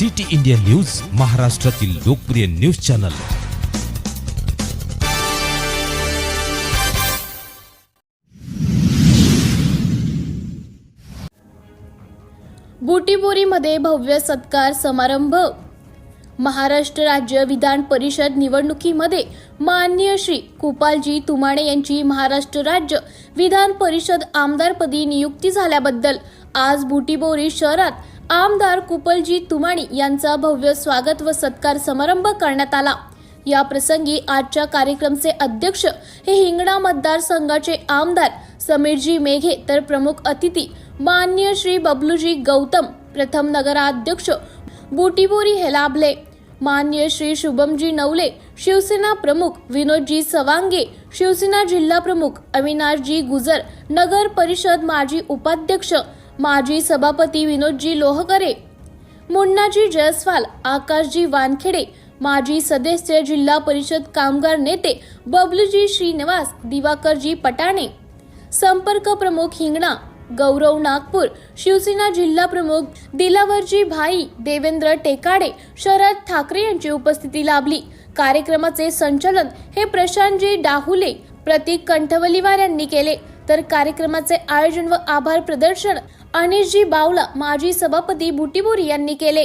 City India news महाराष्ट्रातील लोकप्रिय news channel. बुटीबोरीमध्ये भव्य सत्कार समारंभ. महाराष्ट्र राज्य विधान परिषद निवडणुकीमध्ये माननीय श्री कुपालजी तुमाणे यांची महाराष्ट्र राज्य विधान परिषद आमदारपदी नियुक्ती झाल्याबद्दल आज बुटीबोरी शहरात आमदार कुपलजी तुमाणी यांचा भव्य स्वागत व सत्कार समारंभ करण्यात आला. या प्रसंगी आजच्या कार्यक्रमचे अध्यक्ष हे हिंगणा मतदारसंघाचे आमदार समीरजी मेघे तर प्रमुख अतिथी मान्य श्री बबलूजी गौतम प्रथम नगराध्यक्ष बुटीबोरी हे लाभले मान्य श्री शुभमजी नवले शिवसेना प्रमुख विनोदजी सवांगे शिवसेना जिल्हा प्रमुख अविनाशजी गुजर नगर परिषद माजी उपाध्यक्ष माजी सभापती विनोदजी लोहकरे मुन्नाजी जयस्वाल आकाशजी वानखेडे माजी सदस्य जिल्हा परिषद कामगार नेते बबलूजी श्रीनिवास दिवाकरजी पटाणे संपर्क प्रमुख हिंगणा गौरव नागपूर शिवसेना जिल्हा प्रमुख दिलावरजी भाई देवेंद्र टेकाडे शरद ठाकरे यांची उपस्थिती लाभली. कार्यक्रमाचे संचालन हे प्रशांतजी डाहुले प्रतीक कंठवलीवार यांनी केले. तर कार्यक्रमाचे आयोजन व आभार प्रदर्शन अनिशजी बावला माजी सभापती बुटीबोरी यांनी केले.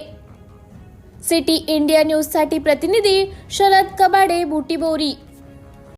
सिटी इंडिया न्यूजसाठी प्रतिनिधी शरद कबाडे बुटीबोरी.